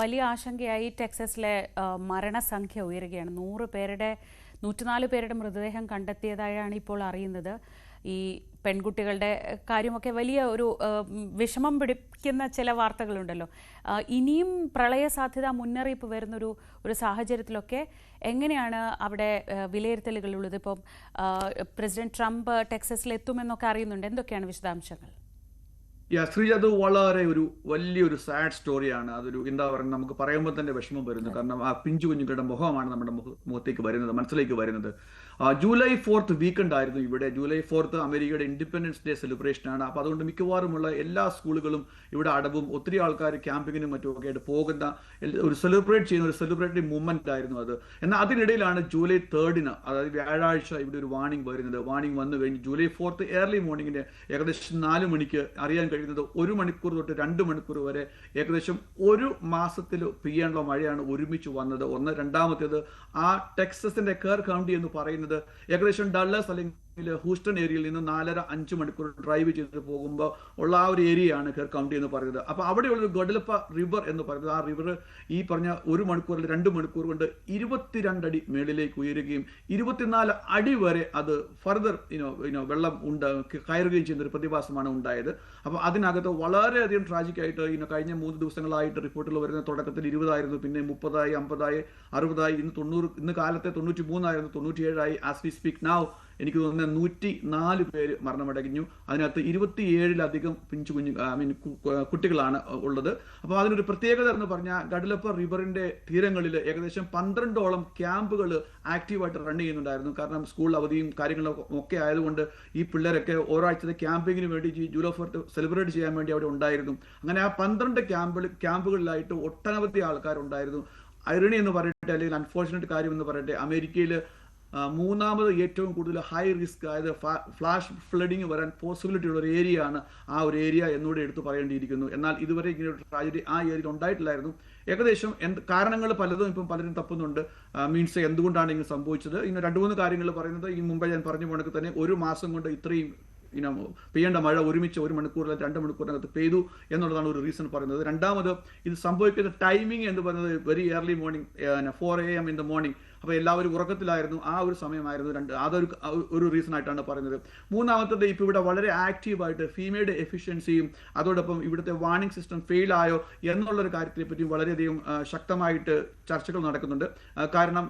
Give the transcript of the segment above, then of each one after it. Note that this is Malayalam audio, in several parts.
വലിയ ആശങ്കയായി ടെക്സസിലെ മരണസംഖ്യ ഉയരുകയാണ്. നൂറ് പേരുടെ നൂറ്റിനാല് പേരുടെ മൃതദേഹം കണ്ടെത്തിയതായാണ് ഇപ്പോൾ അറിയുന്നത്. ഈ പെൺകുട്ടികളുടെ കാര്യമൊക്കെ വലിയ ഒരു വിഷമം പിടിക്കുന്ന ചില വാർത്തകളുണ്ടല്ലോ. ഇനിയും പ്രളയ സാധ്യത മുന്നറിയിപ്പ് വരുന്നൊരു ഒരു സാഹചര്യത്തിലൊക്കെ എങ്ങനെയാണ് അവിടെ വിലയിരുത്തലുകളുള്ളത്? ഇപ്പം പ്രസിഡന്റ് ട്രംപ് ടെക്സസിൽ എത്തുമെന്നൊക്കെ അറിയുന്നുണ്ട്. എന്തൊക്കെയാണ് വിശദാംശങ്ങൾ? യാ അത് വളരെ ഒരു വലിയൊരു സാഡ് സ്റ്റോറിയാണ് അതൊരു എന്താ പറയുക നമുക്ക് പറയുമ്പോൾ തന്നെ വിഷമം വരുന്നു. കാരണം ആ പിഞ്ചു കുഞ്ഞുങ്ങളുടെ മുഖമാണ് നമ്മുടെ മുഖ- മുഖത്തേക്ക് വരുന്നത് മനസ്സിലേക്ക് വരുന്നത്. ജൂലൈ ഫോർത്ത് വീക്കെൻഡ് ആയിരുന്നു ഇവിടെ. ജൂലൈ ഫോർത്ത് അമേരിക്കയുടെ ഇൻഡിപെൻഡൻസ് ഡേ സെലിബ്രേഷൻ ആണ്. അപ്പോൾ അതുകൊണ്ട് മിക്കവാറുമുള്ള എല്ലാ സ്കൂളുകളും ഇവിടെ അടവും ഒത്തിരി ആൾക്കാർ ക്യാമ്പിങ്ങിനും മറ്റും ഒക്കെ ആയിട്ട് പോകുന്ന ഒരു സെലിബ്രേറ്റ് ചെയ്യുന്ന ഒരു സെലിബ്രേറ്ററി മൂവ്മെന്റ് ആയിരുന്നു അത്. എന്നാൽ അതിനിടയിലാണ് ജൂലൈ തേർഡിന് അതായത് വ്യാഴാഴ്ച ഇവിടെ ഒരു വാണിംഗ് വരുന്നത്. വാണിംഗ് വന്നു കഴിഞ്ഞ് ജൂലൈ ഫോർത്ത് ഏർലി മോർണിംഗിന് ഏകദേശം നാല് മണിക്ക് അറിയാൻ കഴിയുന്നത് ഒരു മണിക്കൂർ തൊട്ട് രണ്ട് മണിക്കൂർ വരെ. ഏകദേശം ഒരു മാസത്തിൽ പെയ്യാനുള്ള മഴയാണ് ഒരുമിച്ച് വന്നത്. ഒന്ന്. രണ്ടാമത്തേത് ആ ടെക്സസിന്റെ കേർ കൗണ്ടി എന്ന് പറയുന്നത് ഏകദേശം ഡള്ളസ് അല്ലെങ്കിൽ ഹൂസ്റ്റൺ ഏരിയയിൽ നിന്ന് നാലര അഞ്ച് മണിക്കൂർ ഡ്രൈവ് ചെയ്ത് പോകുമ്പോൾ ഉള്ള ആ ഒരു ഏരിയയാണ് കെയർ കൗണ്ടി എന്ന് പറയുന്നത്. അപ്പോൾ അവിടെയുള്ള ഗഡലപ്പ റിവർ എന്ന് പറയുന്നത് ആ റിവർ ഈ പറഞ്ഞ ഒരു മണിക്കൂറിൽ രണ്ട് മണിക്കൂർ കൊണ്ട് ഇരുപത്തിരണ്ടടി മേളിലേക്ക് ഉയരുകയും ഇരുപത്തിനാല് അടി വരെ അത് ഫർദർ ഇനോ ഇനോ വെള്ളം ഉണ്ട് കയറുകയും ചെയ്യുന്ന ഒരു പ്രതിഭാസമാണ് ഉണ്ടായത്. അപ്പോൾ അതിനകത്ത് വളരെയധികം ട്രാജിക്കായിട്ട് ഇനോ കഴിഞ്ഞ മൂന്ന് ദിവസങ്ങളായിട്ട് റിപ്പോർട്ടിൽ വരുന്ന തുടക്കത്തിൽ ഇരുപതായിരുന്നു പിന്നെ മുപ്പതായി അമ്പതായി അറുപതായി ഇന്ന് തൊണ്ണൂറ് ഇന്ന് കാലത്തെ തൊണ്ണൂറ്റി മൂന്നായിരുന്നു തൊണ്ണൂറ്റിയേഴായി ആസ് വി സ്പീക്ക് നാവ് എനിക്ക് തോന്നുന്നത് നൂറ്റി നാല് പേര് മരണമടഞ്ഞു. അതിനകത്ത് ഇരുപത്തിയേഴിലധികം പിഞ്ചു കുഞ്ഞു ഐ മീൻ കുട്ടികളാണ് ഉള്ളത്. അപ്പോൾ അതിനൊരു പ്രത്യേകത എന്ന് പറഞ്ഞാൽ ഗഡലപ്പ റിവറിന്റെ തീരങ്ങളിൽ ഏകദേശം പന്ത്രണ്ടോളം ക്യാമ്പുകൾ ആക്റ്റീവായിട്ട് റൺ ചെയ്യുന്നുണ്ടായിരുന്നു. കാരണം സ്കൂൾ അവധിയും കാര്യങ്ങളും ഒക്കെ ആയതുകൊണ്ട് ഈ പിള്ളേരൊക്കെ ഒരാഴ്ചത്തെ ക്യാമ്പിങ്ങിന് വേണ്ടി ഈ ജൂലോ ഫോർത്ത് സെലിബ്രേറ്റ് ചെയ്യാൻ വേണ്ടി അവിടെ ഉണ്ടായിരുന്നു. അങ്ങനെ ആ പന്ത്രണ്ട് ക്യാമ്പുകൾ ക്യാമ്പുകളിലായിട്ട് ഒട്ടനവധി ആൾക്കാരുണ്ടായിരുന്നു. ഐറണി എന്ന് പറയട്ടെ അല്ലെങ്കിൽ അൺഫോർച്ചുനേറ്റ് കാര്യം എന്ന് പറയട്ടെ അമേരിക്കയിൽ മൂന്നാമത് ഏറ്റവും കൂടുതൽ ഹൈ റിസ്ക് അതായത് ഫ്ലാഷ് ഫ്ലഡിങ് വരാൻ പോസിബിലിറ്റി ഉള്ള ഒരു ഏരിയ ആണ് ആ ഒരു ഏരിയ എന്നൂടെ എടുത്തു പറയേണ്ടിയിരിക്കുന്നു. എന്നാൽ ഇതുവരെ ഇങ്ങനെ ഒരു ട്രാജഡി ആ ഏരിയയിൽ ഉണ്ടായിട്ടില്ലായിരുന്നു. ഏകദേശം എന്ത് കാരണങ്ങൾ പലതും ഇപ്പം പലരും തപ്പുന്നുണ്ട്. മീൻസ് എന്തുകൊണ്ടാണ് ഇങ്ങനെ സംഭവിച്ചത്? ഇങ്ങനെ രണ്ട് മൂന്ന് കാര്യങ്ങൾ പറയുന്നത് ഈ മുമ്പേ ഞാൻ പറഞ്ഞു പോണക്ക് തന്നെ ഒരു മാസം കൊണ്ട് ഇത്രയും ഇനം പെയ്യേണ്ട മഴ ഒരുമിച്ച് ഒരു മണിക്കൂറിൽ രണ്ട് മണിക്കൂറിനകത്ത് പെയ്തു എന്നുള്ളതാണ് ഒരു റീസൺ പറയുന്നത്. രണ്ടാമത് ഇത് സംഭവിക്കുന്ന ടൈമിംഗ് എന്ന് പറയുന്നത് very early morning four A M in the morning അപ്പോൾ എല്ലാവരും ഉറക്കത്തിലായിരുന്നു. ആ ഒരു സമയമായിരുന്നു രണ്ട് അതൊരു ഒരു റീസൺ ആയിട്ടാണ് പറയുന്നത്. മൂന്നാമത്തത് ഇപ്പോൾ ഇവിടെ വളരെ ആക്റ്റീവായിട്ട് ഫീമെയുടെ എഫിഷ്യൻസിയും അതോടൊപ്പം ഇവിടുത്തെ വാണിംഗ് സിസ്റ്റം ഫെയിൽ ആയോ എന്നുള്ളൊരു കാര്യത്തെ പറ്റി വളരെയധികം ശക്തമായിട്ട് ചർച്ചകൾ നടക്കുന്നുണ്ട്. കാരണം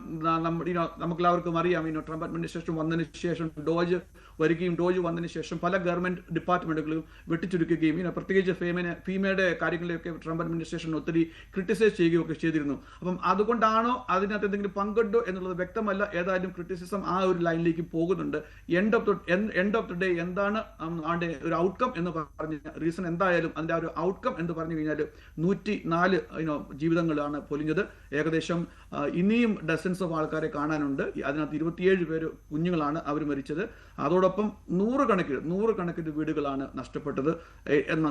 know, നമുക്കെല്ലാവർക്കും അറിയാം ഇനോ ട്രംപ് അഡ്മിനിസ്ട്രേഷൻ വന്നതിന് ശേഷം ഡോജ് വരികയും ഡോജ് വന്നതിന് ശേഷം പല ഗവൺമെന്റ് ഡിപ്പാർട്ട്മെന്റുകളും വെട്ടിച്ചുരുക്കുകയും ഇനോ പ്രത്യേകിച്ച് ഫേമിനെ ഫീമയുടെ കാര്യങ്ങളിലൊക്കെ ട്രംപ് അഡ്മിനിസ്ട്രേഷൻ ഒത്തിരി ക്രിട്ടിസൈസ് ചെയ്യുകയൊക്കെ ചെയ്തിരുന്നു. അപ്പം അതുകൊണ്ടാണോ അതിനകത്ത് എന്തെങ്കിലും പങ്കുണ്ടോ എന്നുള്ളത് വ്യക്തമല്ല. ഏതായാലും ക്രിറ്റിസിസം ആ ഒരു ലൈനിലേക്ക് പോകുന്നുണ്ട്. End of end of the day എന്താണ് ആണ്ട് ഒരു ഔട്ട്കം എന്ന് പറഞ്ഞ റീസൺ എന്തായാലും അതിന്റെ ആ ഒരു ഔട്ട്കം എന്ന് പറഞ്ഞു കഴിഞ്ഞാൽ നൂറ്റി നാല് ജീവിതങ്ങളാണ് പൊലിഞ്ഞത്. ഏകദേശം ഇനിയും ഡസൻസ് ഓഫ് ആൾക്കാരെ കാണാനുണ്ട്. അതിനകത്ത് ഇരുപത്തിയേഴ് പേര് കുഞ്ഞുങ്ങളാണ് അവർ മരിച്ചത്. അതോടൊപ്പം നൂറുകണക്കിന് നൂറുകണക്കിന് വീടുകളാണ് നഷ്ടപ്പെട്ടത്.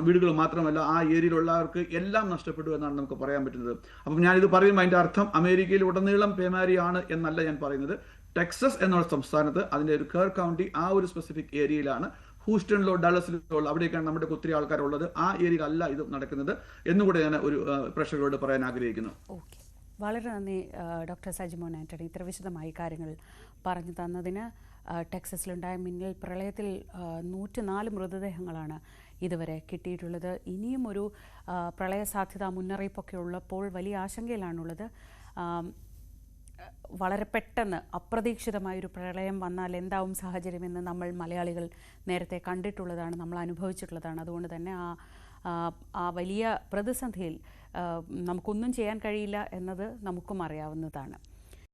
വീടുകൾ മാത്രമല്ല ആ ഏരിയയിലുള്ളവർക്ക് എല്ലാം നഷ്ടപ്പെട്ടു എന്നാണ് നമുക്ക് പറയാൻ പറ്റുന്നത്. അപ്പം ഞാനിത് പറയുമ്പോൾ അതിന്റെ അർത്ഥം അമേരിക്കയിൽ ഉടനീളം പേമാരിയാണ് എന്നല്ല ഞാൻ പറയുന്നത്. ടെക്സസ് എന്നുള്ള സംസ്ഥാനത്ത് അതിന്റെ ഒരു കേർ കൗണ്ടി ആ ഒരു സ്പെസിഫിക് ഏരിയയിലാണ്. ഹൂസ്റ്റണിലോ ഡാലസിലോ അവിടെയൊക്കെയാണ് നമ്മുടെ ഒത്തിരി ആൾക്കാരുള്ളത്. ആ ഏരിയയിലല്ല ഇത് നടക്കുന്നത് എന്നുകൂടെ ഞാൻ ഒരു പ്രേക്ഷകരോട് പറയാൻ ആഗ്രഹിക്കുന്നു. വളരെ നന്ദി ഡോക്ടർ സജിമോൻ ആന്റണി ഇത്ര വിശദമായി കാര്യങ്ങൾ പറഞ്ഞു തന്നതിന് ടെക്സസിലുണ്ടായ മിന്നൽ പ്രളയത്തിൽ നൂറ്റിനാല് മൃതദേഹങ്ങളാണ് ഇതുവരെ കിട്ടിയിട്ടുള്ളത്. ഇനിയും ഒരു പ്രളയ സാധ്യത മുന്നറിയിപ്പൊക്കെ ഉള്ളപ്പോൾ വലിയ ആശങ്കയിലാണുള്ളത്. വളരെ പെട്ടെന്ന് അപ്രതീക്ഷിതമായൊരു പ്രളയം വന്നാൽ എന്താവും സാഹചര്യമെന്ന് നമ്മൾ മലയാളികൾ നേരത്തെ കണ്ടിട്ടുള്ളതാണ് നമ്മൾ അനുഭവിച്ചിട്ടുള്ളതാണ്. അതുകൊണ്ട് തന്നെ ആ ആ, വലിയ പ്രതിസന്ധിയിൽ നമുക്കൊന്നും ചെയ്യാൻ കഴിയില്ല എന്നത് നമുക്കും അറിയാവുന്നതാണ്.